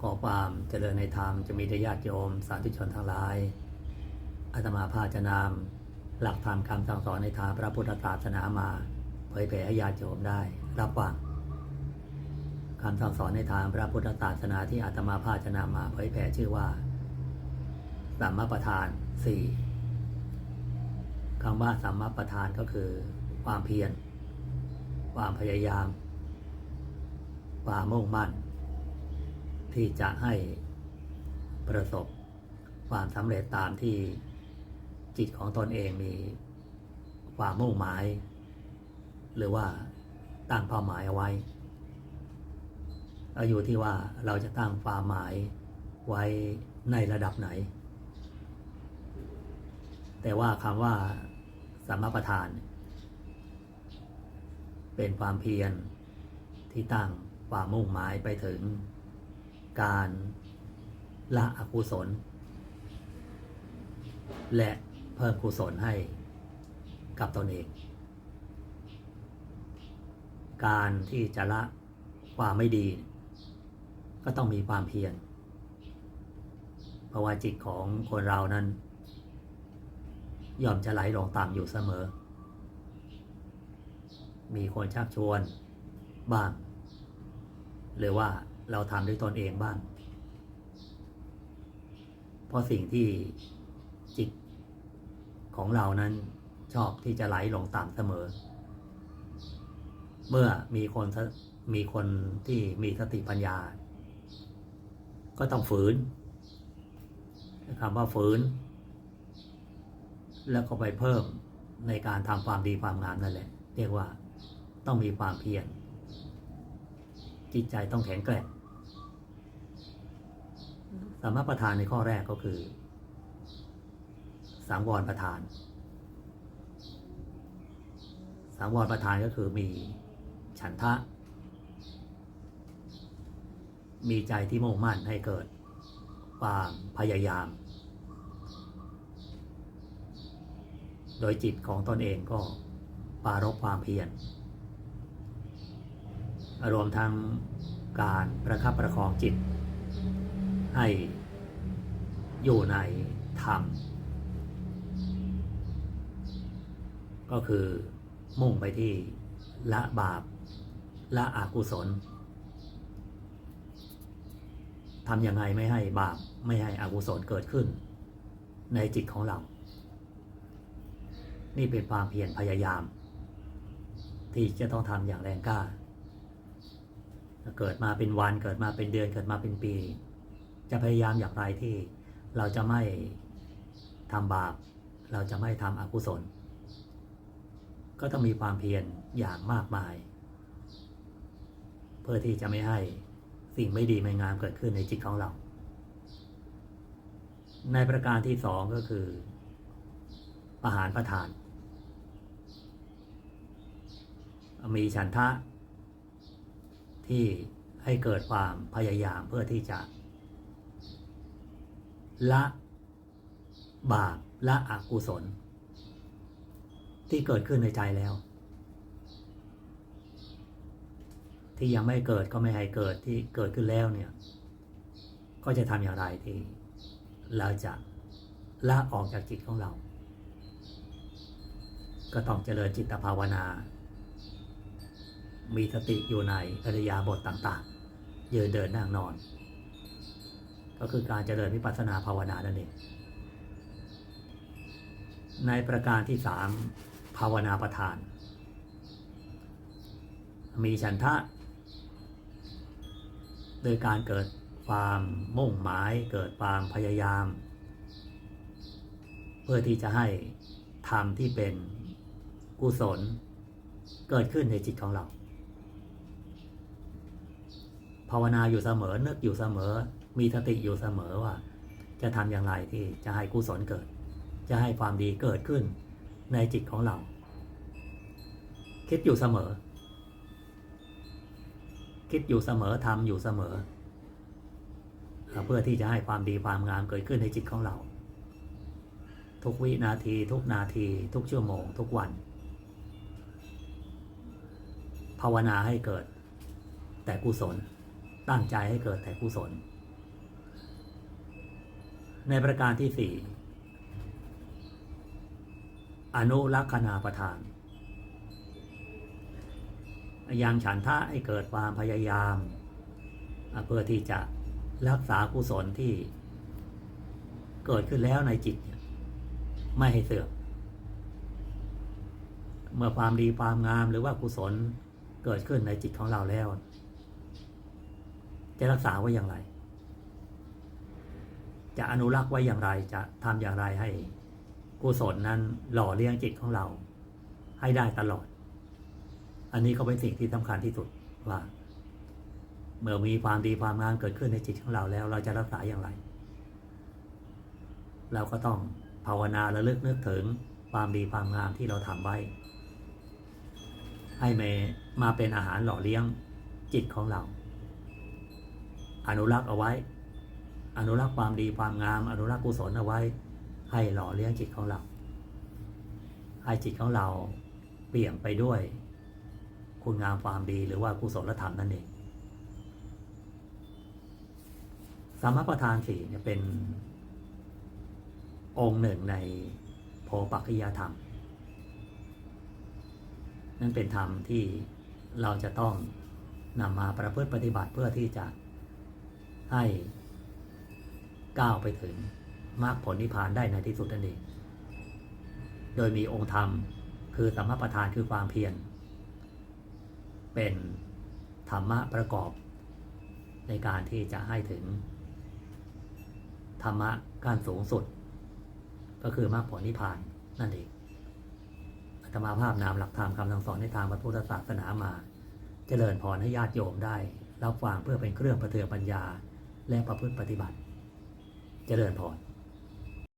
ขอความเจริญในธรรมจะมีได้ญาติโยมสาธุชนทั้งหลายอาตมาภาจะนำหลักธรรมคำสั่งสอนในทางพระพุทธศาสนามา เผยแผ่ให้ญาติโยมได้รับฟังคำสั่งสอนในทางพระพุทธศาสนาที่อาตมาภาจะนำมา เผยแผ่ชื่อว่าสัมมาประธานสี่คำว่าสัมมาประธานก็คือ ความเพียร ความพยายาม ความมุ่งมั่น ที่จะให้ประสบความสำเร็จตามที่จิตของตนเองมีความมุ่งหมาย หรือว่าตั้งเป้าหมายเอาไว้เอาอยู่ที่ว่าเราจะตั้งความหมายไว้ในระดับไหน แต่ว่าคำว่าสัมมาประธาน เป็นความเพียรที่ตั้งความมุ่งหมายไปถึง การละอกุศล และเพิ่มกุศลให้กับตนเอง การที่จะละความไม่ดี ก็ต้องมีความเพียรเพราะว่าจิตของคนเรานั้น ย่อมจะไหลลงต่ำอยู่เสมอ มีคนชักชวนบ้าง หรือว่า เราทำด้วยตนเองบ้าง เพราะสิ่งที่จิตของเรานั้นชอบที่จะไหลหลงต่ำเสมอ เมื่อมีคนมีคนที่มีสติปัญญา ก็ต้องฝืนคำว่าฝืน แล้วก็ไปเพิ่มในการทำความดีความงามนั่นแหละ เรียกว่าต้องมีความเพียรจิตใจต้องแข็งแกร่ง สามารถประธานในข้อแรกก็คือ สังวรประธาน สังวรประธานก็คือมีฉันทะ มีใจที่มุ่งมั่นให้เกิดความพยายาม โดยจิตของตนเองก็ปรารบความเพียรรวมทั้งการประคับประคองจิต ให้อยู่ในธรรม ก็คือมุ่งไปที่ละบาป ละอกุศลทำยังไงไม่ให้บาปไม่ให้อกุศลเกิดขึ้น ในจิตของเรา นี่เป็นความเพียรพยายาม ที่จะต้องทำอย่างแรงกล้า เกิดมาเป็นวันเกิดมาเป็นเดือนเกิดมาเป็นปี จะพยายามอย่างไรที่เราจะไม่ทำบาป เราจะไม่ทำอกุศล ก็ต้องมีความเพียรอย่างมากมาย เพื่อที่จะไม่ให้สิ่งไม่ดีไม่งามเกิดขึ้นในจิตของเรา ในประการที่สองก็คือประหารประทาน มีฉันทะที่ให้เกิดความพยายามเพื่อที่จะ ละบาปละอกุศล ที่เกิดขึ้นในใจแล้ว ที่ยังไม่เกิดก็ไม่ให้เกิดที่เกิดขึ้นแล้วเนี่ย ก็จะทำอย่างไรที่เราจะละออกจากจิตของเรา ก็ต้องเจริญจิตภาวนา มีสติอยู่ในอริยาบทต่าง ๆ ยืนเดินนั่งนอน ก็คือการเจริญวิปัสสนาภาวนานั่นเองในประการที่สามภาวนาประทาน มีฉันทะ โดยการเกิดความมุ่งหมายเกิดความพยายาม เพื่อที่จะให้ธรรมที่เป็นกุศล เกิดขึ้นในจิตของเรา ภาวนาอยู่เสมอนึกอยู่เสมอ มีสติอยู่เสมอว่า จะทำอย่างไรที่จะให้กุศลเกิด จะให้ความดีเกิดขึ้นในจิตของเรา คิดอยู่เสมอ คิดอยู่เสมอทำอยู่เสมอ เพื่อที่จะให้ความดีความงามเกิดขึ้นในจิตของเรา ทุกวินาที ทุกนาที ทุกชั่วโมง ทุกวัน ภาวนาให้เกิดแต่กุศล ตั้งใจให้เกิดแต่กุศล ในประการที่สี่อนุลักษณาประทาน ยังฉันทะให้เกิดความพยายาม เพื่อที่จะรักษากุศลที่เกิดขึ้นแล้วในจิต ไม่ให้เสื่อม เมื่อความดีความงามหรือว่ากุศลเกิดขึ้นในจิตของเราแล้ว จะรักษาไว้อย่างไร จะอนุรักษ์ไว้อย่างไรจะทำอย่างไรให้กุศลนั้นหล่อเลี้ยงจิตของเรา ให้ได้ตลอด อันนี้ก็เป็นสิ่งที่สำคัญที่สุดว่า เมื่อมีความดีความงามเกิดขึ้นในจิตของเราแล้ว เราจะรักษาอย่างไร เราก็ต้องภาวนาระลึกนึกถึงความดีความงามที่เราทำไว้ ให้มมาเป็นอาหารหล่อเลี้ยงจิตของเรา อนุรักษ์เอาไว้ อนุรักษ์ความดีความงาม อนุรักษ์กุศลเอาไว้ ให้หล่อเลี้ยงจิตของเรา ให้จิตของเราเปลี่ยนไปด้วย คุณงามความดีหรือว่ากุศลธรรมนั่นเองสามประธานสี่เนี่ยเป็นองค์หนึ่งในโพปักขิยธรรม นั่นเป็นธรรมที่เราจะต้องนำมาประพฤติปฏิบัติเพื่อที่จะให้ ก้าวไปถึงมรรคผลนิพพานได้ในที่สุดนั่นเอง โดยมีองค์ธรรมคือสัมมาประธานคือความเพียร เป็นธรรมะประกอบ ในการที่จะให้ถึง ธรรมะการสูงสุด ก็คือมรรคผลนิพพานนั่นเองอาตมาภาพนามหลักธรรมคำสั่งสอนในทางพระพุทธศาสนามา เจริญพรให้ญาติโยมได้รับฟังเพื่อเป็นเครื่องประเทืองปัญญาและประพฤติปฏิบัติ เจริญพร